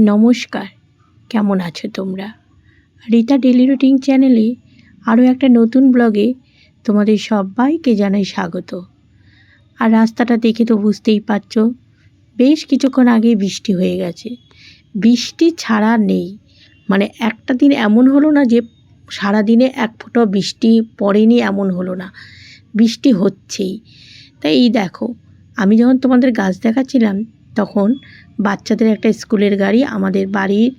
নমস্কার, কেমন আছো তোমরা? রীতা ডেলি রুটিন চ্যানেলে আরও একটা নতুন ব্লগে তোমাদের সবাইকে জানাই স্বাগত। আর রাস্তাটা দেখে তো বুঝতেই পারছ, বেশ কিছুক্ষণ আগে বৃষ্টি হয়ে গেছে। বৃষ্টি ছাড়া নেই। মানে একটা দিন এমন হলো না যে সারাদিনে এক ফোঁটা বৃষ্টি পড়েনি এমন হলো না। বৃষ্টি হচ্ছেই। তাই এই দেখো, আমি যখন তোমাদের গাছ দেখাচ্ছিলাম তখন বাচ্চাদের একটা স্কুলের গাড়ি আমাদের বাড়ির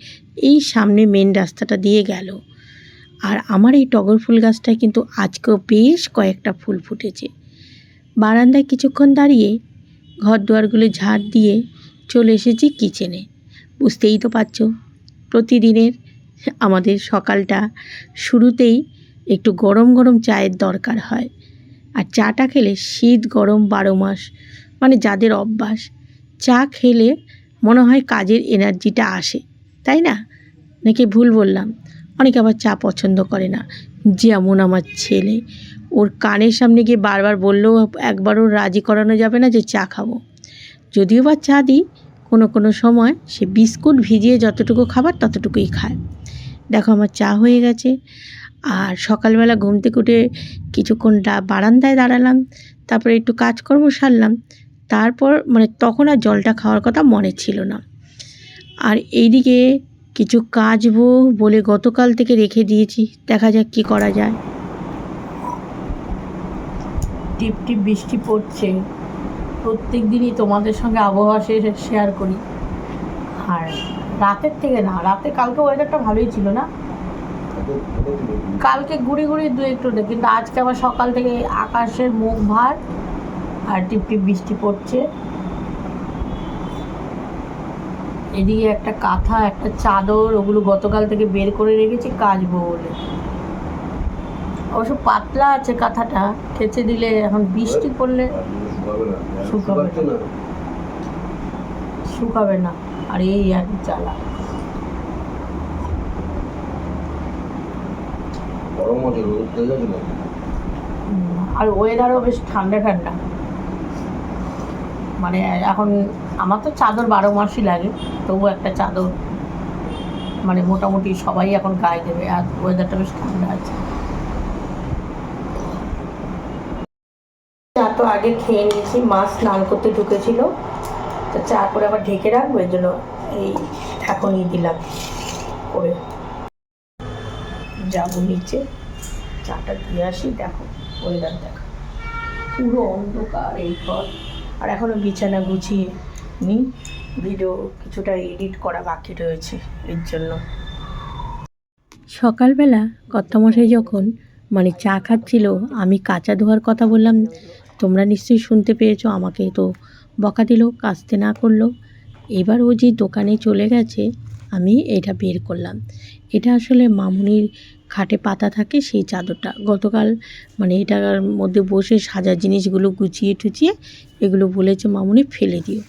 এই সামনে মেন রাস্তাটা দিয়ে গেল। আর আমার এই টগর ফুল গাছটায় কিন্তু আজকেও বেশ কয়েকটা ফুল ফুটেছে। বারান্দায় কিছুক্ষণ দাঁড়িয়ে ঘর দুয়ারগুলো ঝাড় দিয়ে চলে এসেছি কিচেনে বুঝতেই তো পারছ, প্রতিদিনের আমাদের সকালটা শুরুতেই একটু গরম গরম চায়ের দরকার হয়। আর চাটা খেলে শীত গরম বারো মাস মানে যাদের অভ্যাস চা খেলে মনে হয় কাজের এনার্জিটা আসে, তাই না? নাকি ভুল বললাম? অনেকে আবার চা পছন্দ করে না। যেমন আমার ছেলে, ওর কানের সামনে গিয়ে বারবার বললেও একবারও রাজি করানো যাবে না যে চা খাব। যদিও বা চা দিই, কোনো কোনো সময় সে বিস্কুট ভিজিয়ে যতটুকু খাবার ততটুকুই খায়। দেখো আমার চা হয়ে গেছে। আর সকালবেলা ঘুম থেকে উঠে কিছুক্ষণটা বারান্দায় দাঁড়ালাম, তারপরে একটু কাজকর্ম সারলাম। তারপর মানে তখন আর জলটা খাওয়ার কথা মনে ছিল না। আর এইদিকে কিছু কাচবো বলে গতকাল থেকে রেখে দিয়েছি, দেখা যাক কি করা যায়। টিপ টিপ বৃষ্টি পড়ছে। প্রত্যেক দিনই তোমাদের সঙ্গে আবহাওয়া শেয়ার করি। আর রাতের থেকে না, রাতে কালকে ওয়েদারটা ভালোই ছিল না? কালকে গুড়ি গুড়ি দু একটু কিন্তু আজকে আবার সকাল থেকে আকাশের মুখ ভার। আর টিপ টিপ বৃষ্টি পড়ছে। এদিকে একটা কাঁথা একটা চাদর ওগুলো গতকাল থেকে বের করে রেখেছি কাচবো বলে। অবশ্য পাতলা আছে কাঁথাটা খেচে দিলে এখন বৃষ্টি পড়লে শুকাবে না। শুকাবে না আর এই আর জ্বালা। হুম, আর ওয়েদারও বেশ ঠান্ডা ঠান্ডা। মানে এখন আমার তো চাদর বারো মাসই লাগে তবু একটা চাদর মানে মোটামুটি সবাই এখন গায়ে দেবে, আর ওয়েদারটা বেশ ঠান্ডা আছে। চা তো আগে খেয়ে নিয়েছি, মা স্নান করতে ঢুকেছিল, তো চা করে আবার ঢেকে রাখব এর জন্য এই এখনই দিলাম করে। যাব নিচে, চাটা দিয়ে আসি, দেখো ওয়েদার দেখো পুরো অন্ধকার এই ঘর। আর এখনও বিছানা গুছিয়ে নি। ভিডিও কিছুটা এডিট করা বাকি রয়েছে এর জন্য। সকালবেলা কর্তামশাই যখন মানে চা খাচ্ছিল, আমি কাঁচা ধোয়ার কথা বললাম, তোমরা নিশ্চয়ই শুনতে পেয়েছ, আমাকে তো বকা দিল কাচতে না করল। এবার ও যে দোকানে চলে গেছে, আমি এটা বের করলাম। এটা আসলে মামুনির খাটে পাতা থাকে সেই চাদরটা। গতকাল মানে এটার মধ্যে বসে সাজা জিনিসগুলো গুছিয়ে টুচিয়ে এগুলো বলেছে, মামুনি, ফেলে দিও।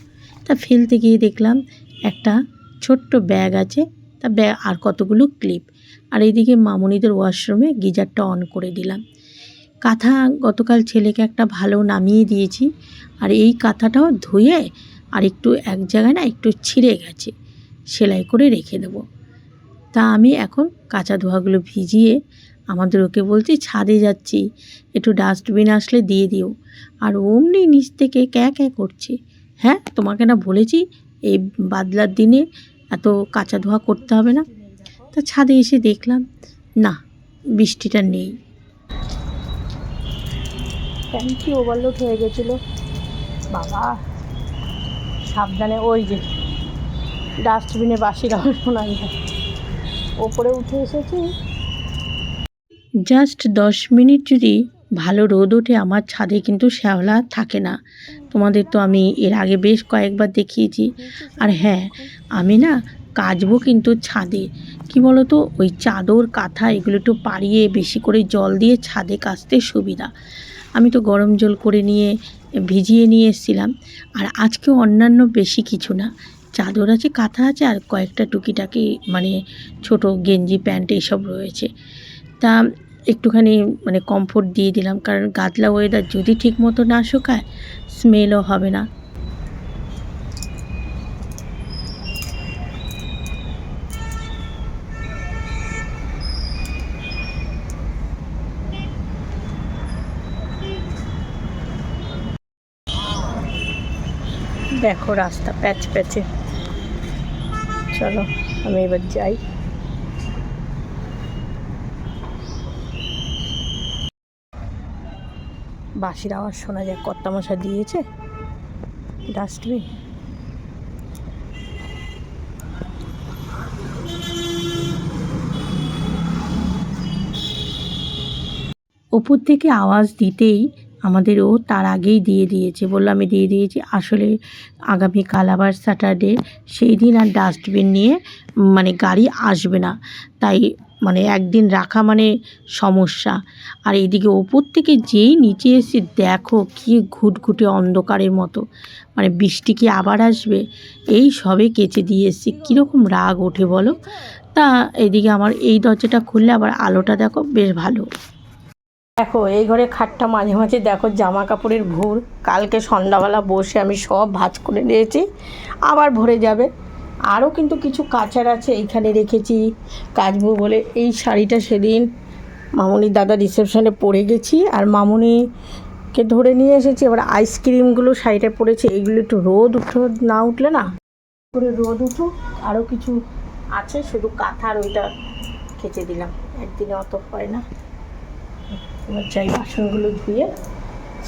তা ফেলতে গিয়ে দেখলাম একটা ছোট্ট ব্যাগ আছে, তা ব্যাগ আর কতগুলো ক্লিপ। আর এইদিকে মামুনিদের ওয়াশরুমে গিজারটা অন করে দিলাম। কাঁথা গতকাল ছেলেকে একটা ভালো নামিয়ে দিয়েছি, আর এই কাঁথাটাও ধুয়ে আর একটু এক জায়গায় না একটু ছিঁড়ে গেছে, সেলাই করে রেখে দেবো। তা আমি এখন কাঁচা ধোয়াগুলো ভিজিয়ে আমাদের ওকে বলছি, ছাদে যাচ্ছি, একটু ডাস্টবিন আসলে দিয়ে দিও। আর অমনি নিচ থেকে ক্যা ক্যা করছে। হ্যাঁ তোমাকে না বলেছি, এই বাদলার দিনে এত কাঁচা ধোয়া করতে হবে না। তা ছাদে এসে দেখলাম, না, বৃষ্টিটা নেই। ট্যাঙ্কি ওভারলোড হয়ে গেছিল। বাবা, সাবধানে, ওই যে ডাস্টবিনে বাসি আওয়াজ শোনা যায় ওপরে উঠে এসেছি। জাস্ট দশ মিনিট যদি ভালো রোদ ওঠে, আমার ছাদে কিন্তু শ্যাওলা থাকে না। তোমাদের তো আমি এর আগে বেশ কয়েকবার দেখিয়েছি। আর হ্যাঁ আমি না কাচবো কিন্তু ছাদে। কি বলো তো ওই চাদর, কাঁথা এগুলো একটু পাড়িয়ে বেশি করে জল দিয়ে ছাদে কাচতে সুবিধা। আমি তো গরম জল করে নিয়ে ভিজিয়ে নিয়ে এসেছিলাম। আর আজকে অন্যান্য বেশি কিছু না। চাদর আছে, কাঁথা আছে আর কয়েকটা টুকিটাকি মানে ছোট গেঞ্জি প্যান্ট এইসব রয়েছে। তা একটুখানি মানে কমফোর্ট দিয়ে দিলাম, কারণ গাদলা ওয়েদার যদি ঠিক মতো না শুকায় স্মেলও হবে না। দেখো রাস্তা প্যাচ প্যাচে চলো, আমি এবার যাই। বাঁশির আওয়াজ শোনা যায় কর্তা দিয়েছে। ডাস্টবিন ওপর থেকে আওয়াজ দিতেই আমাদের ও তার আগেই দিয়ে দিয়েছে। বলল, আমি দিয়ে দিয়েছি। আসলে আগামীকাল আবার স্যাটারডে সেই দিন আর ডাস্টবিন নিয়ে মানে গাড়ি আসবে না। তাই মানে একদিন রাখা মানে সমস্যা। আর এইদিকে ওপর থেকে যেই নিচে এসে দেখো কি ঘুটঘুটে অন্ধকারের মতো। মানে বৃষ্টি কি আবার আসবে? এই সবে কেচে দিয়ে এসছি। কীরকম রাগ ওঠে বলো? তা এদিকে আমার এই দরজাটা খুললে আবার আলোটা দেখো, বেশ ভালো। দেখো, এই ঘরে খাটটা মাঝে মাঝে দেখো জামা কাপড়ের ভোর কালকে সন্ধ্যাবেলা বসে আমি সব ভাঁজ করে নিয়েছি, আবার ভরে যাবে। আরও কিন্তু কিছু কাচার আছে, এইখানে রেখেছি কাচবো বলে। এই শাড়িটা সেদিন মামুনির দাদা রিসেপশনে পরে গেছি, আর মামুনিকে ধরে নিয়ে এসেছি। এবার আইসক্রিমগুলো শাড়িটা পরেছে এগুলো একটু রোদ উঠো, না উঠলে না? করে রোদ উঠো আরও কিছু আছে, শুধু কাঁথার ওইটা খেচে দিলাম। একদিনে অত হয় না। এবার চাই বাসনগুলো ধুয়ে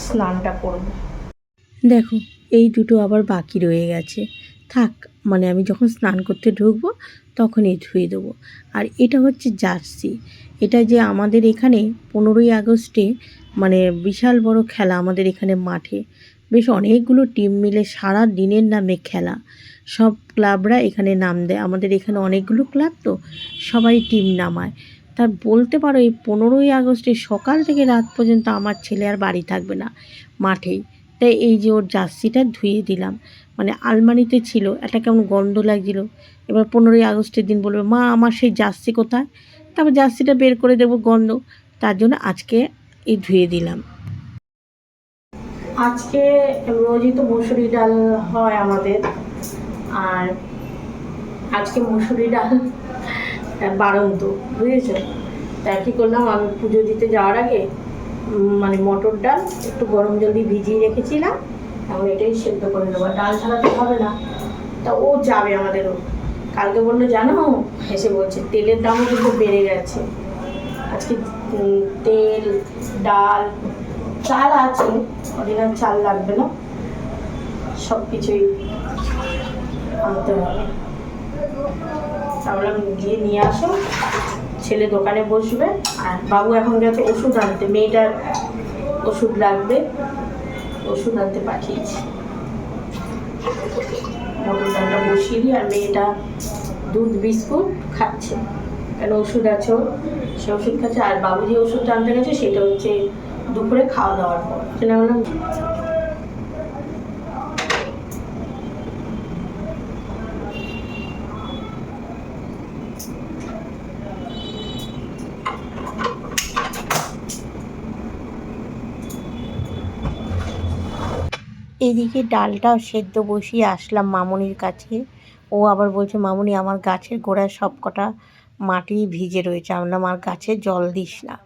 স্নানটা করব। দেখো, এই দুটো আবার বাকি রয়ে গেছে। থাক মানে আমি যখন স্নান করতে ঢুকবো, তখনই ধুয়ে দেবো। আর এটা হচ্ছে জার্সি। এটা যে আমাদের এখানে পনেরোই আগস্টে মানে বিশাল বড় খেলা আমাদের এখানে মাঠে। বেশ অনেকগুলো টিম মিলে সারা দিনের নামে খেলা। সব ক্লাবরা এখানে নাম দেয়। আমাদের এখানে অনেকগুলো ক্লাব তো, সবাই টিম নামায়। তা বলতে পারো এই পনেরোই আগস্টে সকাল থেকে রাত পর্যন্ত আমার ছেলে আর বাড়ি থাকবে না মাঠেই। তাই এই যে ওর জার্সিটা ধুয়ে দিলাম। মানে আলমারিতে ছিল, একটা কেমন গন্ধ লাগছিল। এবার পনেরোই আগস্টের দিন বলবে, মা, আমার সেই জার্সি কোথায়? তারপর জার্সিটা বের করে দেবো গন্ধ। তার জন্য আজকে এই ধুয়ে দিলাম। আজকে রোজই তো মুসুরি ডাল হয় আমাদের। আর আজকে মুসুরি ডাল বাড়ন্ত বুঝেছ? তা কী করলাম, আমি পুজো দিতে যাওয়ার আগে মানে মটর ডাল একটু গরম জল দিয়ে ভিজিয়ে রেখেছিলাম, এখন এটাই সেদ্ধ করে নেব। ডাল ছাড়া তো হবে না। তা ও যাবে আমাদেরও। কালকে বলল, জানো? এসে বলছে, তেলের দামও কিন্তু বেড়ে গেছে। আজকে তেল, ডাল, চাল আছে আর চাল লাগবে না। সব কিছুই আনতে হবে। আমি গিয়ে নিয়ে আসো। ছেলে দোকানে বসবে। আর বাবু এখন গেছে ওষুধ আনতে। মেয়েটার ওষুধ লাগবে। ওষুধ আনতে পাঠিয়েছি। মটর ডালটা বসিয়ে দিই আর মেয়েটা দুধ, বিস্কুট খাচ্ছে। কেন ওষুধ আছে সে ওষুধ খাচ্ছে। আর বাবু যে ওষুধটা আনতে গেছে, সেটা হচ্ছে দুপুরে খাওয়া দাওয়ার পর। সেটা বললাম এদিকে ডালটাও সেদ্ধ বসিয়ে আসলাম মামুনির কাছে। ও আবার বলছে, মামুনি, আমার গাছের গোড়ায় সব কটা মাটি ভিজে রয়েছে। আমরা আমার গাছে জল দিস না।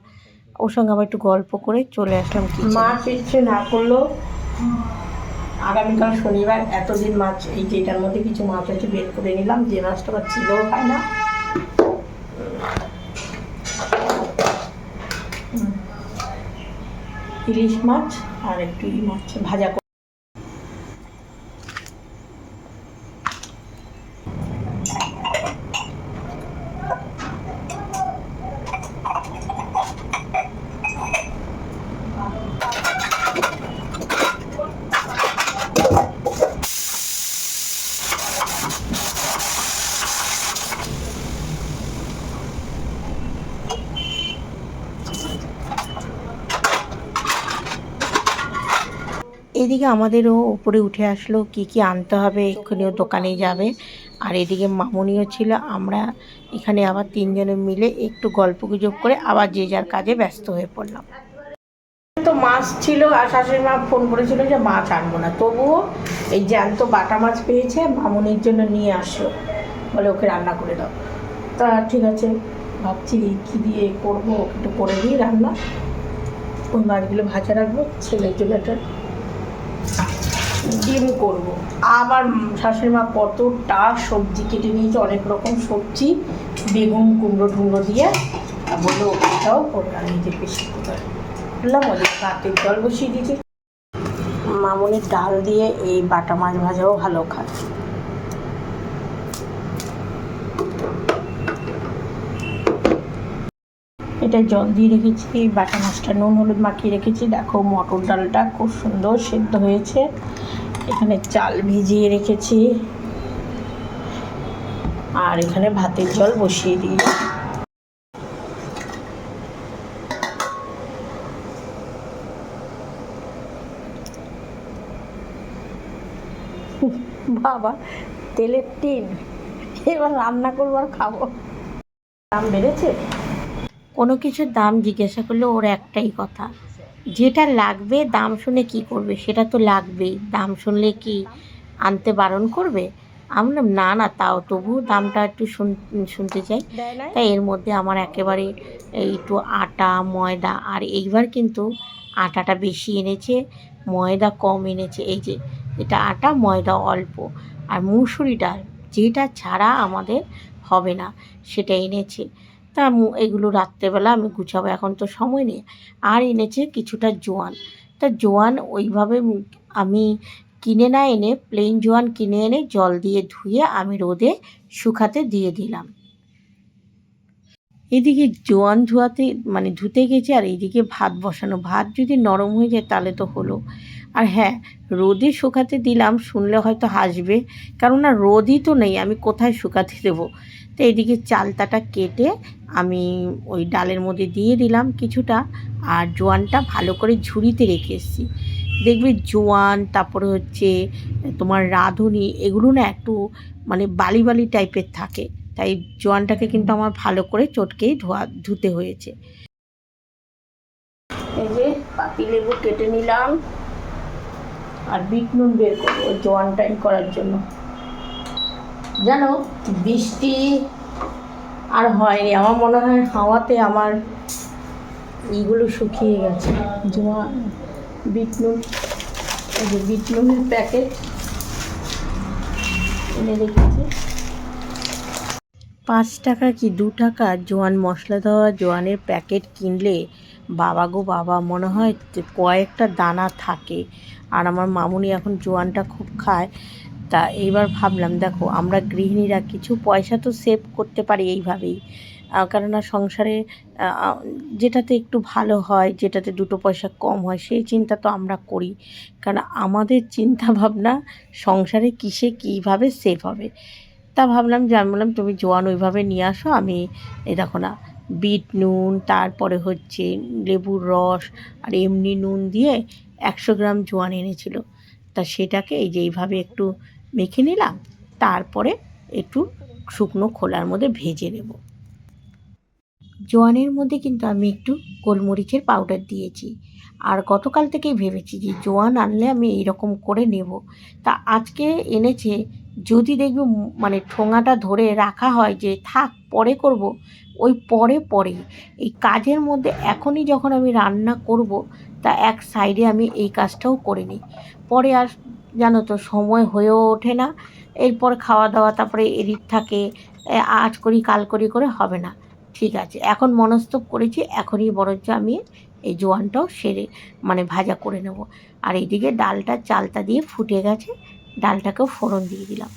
ওর সঙ্গে আবার একটু গল্প করে চলে আসলাম মাছ ইচ্ছে না করলেও আগামীকাল শনিবার এতদিন মাছ এই যে এটার মধ্যে কিছু মাছ আছে বের করে নিলাম। যে মাছটা আবার ছিলও হয় না। ইলিশ মাছ আর একটু মাছ, ভাজা এদিকে আমাদেরও উপরে উঠে আসলো, কি কি আনতে হবে, এক্ষুনি ও দোকানে যাবে। আর এদিকে মামুনিও ছিল, আমরা এখানে আবার তিনজনে মিলে একটু গল্প গুজব করে আবার যে যার কাজে ব্যস্ত হয়ে পড়লাম। তো মাছ ছিল, আর শাশুড়ি মা ফোন করেছিল যে মাছ আনব না। তবুও এই জ্যান্ত বাটা মাছ পেয়েছে, মামুনির জন্য নিয়ে আসলো। বলে ওকে রান্না করে দাও। তা ঠিক আছে, ভাবছি কী দিয়ে করব, একটু করে দিই রান্না। ওই মাছগুলো ভাজা রাখব, ছেলের জন্য একটা ডিম করব। আবার শাশুড়ি মা কতটা সবজি কেটে নিয়েছে, অনেক রকম সবজি, বেগুন কুমড়ো টুমড়ো দিয়ে বলল, ওটাও নিজে বেশি করে বললাম ভাতের জল বসিয়ে দিয়েছি। মামনের ডাল দিয়ে এই বাটা মাছ ভাজাও ভালো খায়। এটা জল দিয়ে রেখেছি, বাটা মাছটা নুন, হলুদ মাখিয়ে রেখেছি। দেখো, মটর ডালটা খুব সুন্দর সেদ্ধ হয়েছে। এখানে চাল ভিজিয়ে রেখেছি। আর এখানে ভাতের জল বসিয়ে দিয়েছি বাবা, তেলের টিন। এবার রান্না করব আর খাব। দাম বেড়েছে? কোনো কিছুর দাম জিজ্ঞাসা করলে ওর একটাই কথা। যেটা লাগবে দাম শুনে কি করবে? সেটা তো লাগবেই। দাম শুনলে কি আনতে বারণ করবে? আমি বললাম না না তাও তবু দামটা একটু শুন- শুনতে চাই। তাই এর মধ্যে আমার একেবারে একটু আটা ময়দা আর এইবার কিন্তু আটাটা বেশি এনেছে ময়দা কম এনেছে। এই যে এটা আটা ময়দা অল্প। আর মুসুরি ডাল যেটা ছাড়া আমাদের হবে না সেটা এনেছে। তা এগুলো রাত্রেবেলা আমি গুছাবো, এখন তো সময় নেই। আর এনেছে কিছুটা জোয়ান। তা জোয়ান ওইভাবে আমি কিনে না এনে প্লেন জোয়ান কিনে এনে জল দিয়ে ধুয়ে আমি রোদে শুকাতে দিয়ে দিলাম। এদিকে জোয়ান ধোয়াতে মানে ধুতে গেছে আর এইদিকে ভাত বসানো। ভাত যদি নরম হয়ে যায় তাহলে তো হলো। আর হ্যাঁ রোদে শুকাতে দিলাম, শুনলে হয়তো হাসবে। কারণ না রোদই তো নেই, আমি কোথায় শুকাতে দেবো? তো এদিকে চালতাটা কেটে আমি ওই ডালের মধ্যে দিয়ে দিলাম কিছুটা। আর জোয়ানটা ভালো করে ঝুড়িতে রেখে এসেছি। দেখবে জোয়ান, তারপরে হচ্ছে তোমার রাঁধুনি, এগুলো না একটু মানে বালি বালি টাইপের থাকে। তাই জোয়ানটাকে কিন্তু আমার ভালো করে চটকেই ধোয়া, ধুতে হয়েছে। এই যে পাতি লেবু কেটে নিলাম। আর বিট নুন বের করব জোয়ানটাই করার জন্য। জানো বৃষ্টি আর হয়নি। আমার মনে হয় হাওয়াতে আমার ইগুলো শুকিয়ে গেছে। জোয়া বিটনুন এই যে বিট নুনের প্যাকেট এনে রেখেছি। পাঁচ টাকা কি দু টাকা? জোয়ান মশলা দেওয়া জোয়ানের প্যাকেট কিনলে বাবা গো বাবা মনে হয় যে কয়েকটা দানা থাকে। আর আমার মামুনি এখন জোয়ানটা খুব খায়। তা এইবার ভাবলাম, দেখো, আমরা গৃহিণীরা কিছু পয়সা তো সেভ করতে পারি এইভাবেই। কেননা সংসারে যেটাতে একটু ভালো হয়, যেটাতে দুটো পয়সা কম হয়, সেই চিন্তা তো আমরা করি। কারণ আমাদের চিন্তা ভাবনা সংসারে কিসে কীভাবে সেভ হবে? তা ভাবলাম যে, আমি বললাম, তুমি জোয়ান ওইভাবে নিয়ে আসো, আমি, এই দেখো না, বিট নুন, তারপরে হচ্ছে লেবুর রস, আর এমনি নুন দিয়ে একশো গ্রাম জোয়ান এনেছিল। তা সেটাকে এই যে এইভাবে একটু মেখে নিলাম, তারপরে একটু শুকনো খোলার মধ্যে ভেজে নেব। জোয়ানের মধ্যে কিন্তু আমি একটু গোলমরিচের পাউডার দিয়েছি। আর গতকাল থেকেই ভেবেছি যে জোয়ান আনলে আমি এইরকম করে নেব। তা আজকে এনেছে, যদি দেখবে মানে ঠোঙাটা ধরে রাখা হয় যে থাক পরে করব, ওই পরে পরে এই কাজের মধ্যে এখনই যখন আমি রান্না করব, তা এক সাইডে আমি এই কাজটাও করে নিই। পরে আর জানো তো, সময় হয়েও ওঠে না। এরপর খাওয়া দাওয়া তারপরে এদিক থাকে আজ করি, কাল করি করে হবে না। ঠিক আছে, এখন মনস্তব করেছি, এখনই বরঞ্চ আমি এই জোয়ানটাও সেরে মানে ভাজা করে নেব। আর এইদিকে ডালটা চালটা দিয়ে ফুটে গেছে, ডালটাকেও ফোড়ন দিয়ে দিলাম।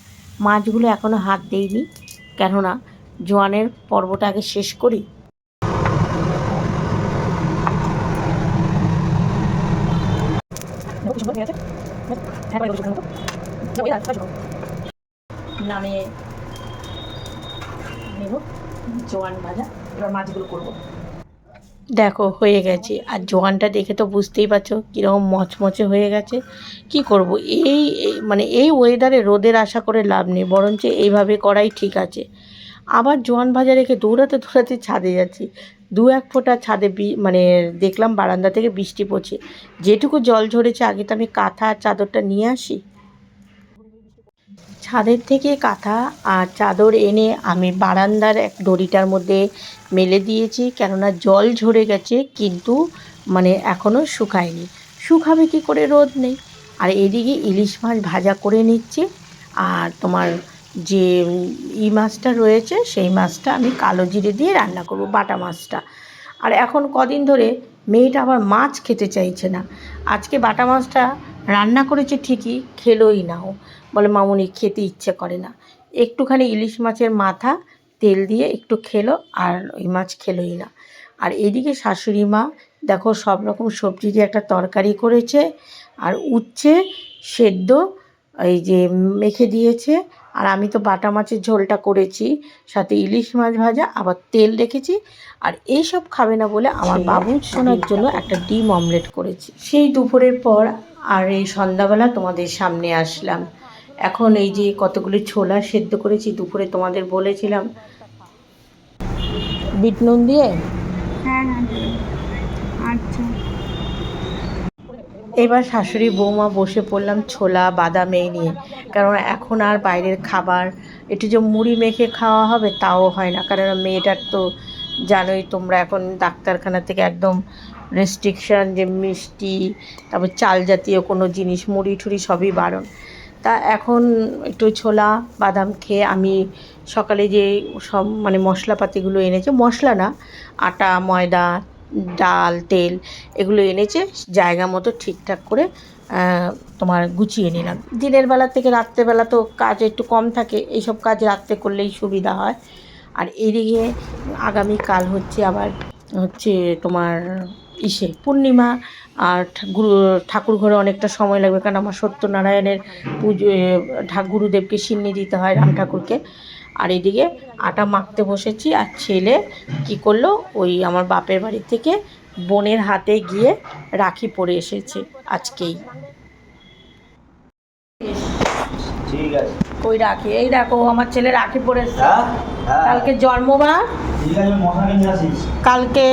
মাছগুলো এখনও হাত দেইনি, কেননা জোয়ানের পর্বটা আগে শেষ করি। নেব, জোয়ান ভাজা। এবার মাছগুলো দেখো, হয়ে গেছে। আর জোয়ানটা দেখে তো বুঝতেই পারছ কীরকম মচমচে হয়ে গেছে। কি করব? এই- মানে এই ওয়েদারে রোদের আশা করে লাভ নেই, বরঞ্চ এইভাবে করাই ঠিক আছে। আবার জোয়ান ভাজা রেখে দৌড়াতে দৌড়াতে ছাদে যাচ্ছি। দু এক ফোঁটা ছাদে মানে দেখলাম বারান্দা থেকে বৃষ্টি পড়ছে। যেটুকু জল ঝরেছে, আগে তো আমি কাঁথা চাদরটা নিয়ে আসি। ছাদের থেকে কাঁথা আর চাদর এনে আমি বারান্দার এক দড়িটার মধ্যে মেলে দিয়েছি, কেননা জল ঝরে গেছে, কিন্তু মানে এখনও শুকায়নি। শুকাবে কি করে রোদ নেই। আর এদিকে ইলিশ মাছ ভাজা করে নিচ্ছে, আর তোমার যে ই মাছটা রয়েছে, সেই মাছটা আমি কালো জিরে দিয়ে রান্না করব, বাটা মাছটা। আর এখন কদিন ধরে মেয়েটা আবার মাছ খেতে চাইছে না। আজকে বাটা মাছটা রান্না করেছে ঠিকই, খেলোই নাও বলে, মামুনি, খেতে ইচ্ছে করে না। একটুখানি ইলিশ মাছের মাথা, তেল দিয়ে একটু খেলো, আর ওই মাছ খেলোই না। আর এদিকে শাশুড়ি মা, দেখো, সব রকম সবজি দিয়ে একটা তরকারি করেছে, আর উচ্ছে, সেদ্ধ, এই যে মেখে দিয়েছে আর আমি তো বাটা মাছের ঝোলটা করেছি সাথে ইলিশ মাছ ভাজা আবার তেল রেখেছি আর এই সব খাবে না বলে আমার বাবু শোনার জন্য একটা ডিম অমলেট করেছি। সেই দুপুরের পর আর এই সন্ধ্যাবেলা তোমাদের সামনে আসলাম। এখন এই যে কতগুলি ছোলা সেদ্ধ করেছি দুপুরে তোমাদের বলেছিলাম। বিট নুন দিয়ে? হ্যাঁ হ্যাঁ। এবার শাশুড়ি বৌমা বসে পড়লাম ছোলা, বাদাম এই নিয়ে। কারণ এখন আর বাইরের খাবার, একটু যে মুড়ি মেখে খাওয়া হবে তাও হয় না। কারণ মেয়েটার তো জানোই তোমরা এখন ডাক্তারখানা থেকে একদম রেস্ট্রিকশন যে মিষ্টি, তারপর চাল জাতীয় কোনো জিনিস, মুড়ি ঠুড়ি সবই বারণ। তা এখন একটু ছোলা, বাদাম খেয়ে আমি সকালে যে সব মানে মশলাপাতিগুলো এনেছে, মশলা না, আটা, ময়দা ডাল, তেল এগুলো এনেছে, জায়গা মতো ঠিকঠাক করে তোমার গুছিয়ে নিলাম। দিনের বেলা থেকে রাত্রেবেলা তো কাজ একটু কম থাকে, এইসব কাজ রাত্রে করলেই সুবিধা হয়। আর এদিকে আগামীকাল হচ্ছে আবার হচ্ছে তোমার ইসে, পূর্ণিমা, আর গুরু, ঠাকুর ঘরে অনেকটা সময় লাগবে, কারণ আমার সত্যনারায়ণের পুজো গুরুদেবকে সিন্নি দিতে হয় রাম ঠাকুরকে। আর এদিকে আটা মাখতে বসেছি আর ছেলে কি করল? ওই আমার বাপের বাড়ি থেকে বোনের হাতে গিয়ে রাখি পরে এসেছে আজকেই। ঠিক আছে। ওই রাখি এই দেখো আমার ছেলে রাখি পরে। হ্যাঁ হ্যাঁ। কালকে জন্মবার। কালকে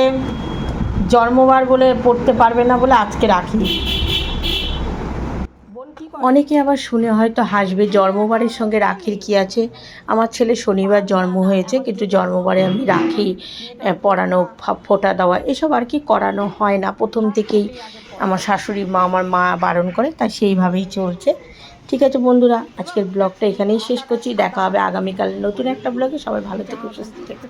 জন্মবার বলে পড়তে পারবে না বলে আজকে রাখি। অনেকে আবার শুনে হয়তো হাসবে, জন্মবারের সঙ্গে রাখির কি আছে? আমার ছেলে শনিবার জন্ম হয়েছে, কিন্তু জন্মবারে আমি রাখি ফা- ফোঁটা দেওয়া, এসব আর কি করানো হয় না। প্রথম থেকেই আমার শাশুড়ি মা, আমার মা বারণ করে, তাই সেইভাবেই চলছে। ঠিক আছে বন্ধুরা, আজকের ব্লগটা এখানেই শেষ করছি। দেখা হবে আগামীকাল নতুন একটা ব্লগে। সবাই ভালো থেকে, সুস্থ থেকো।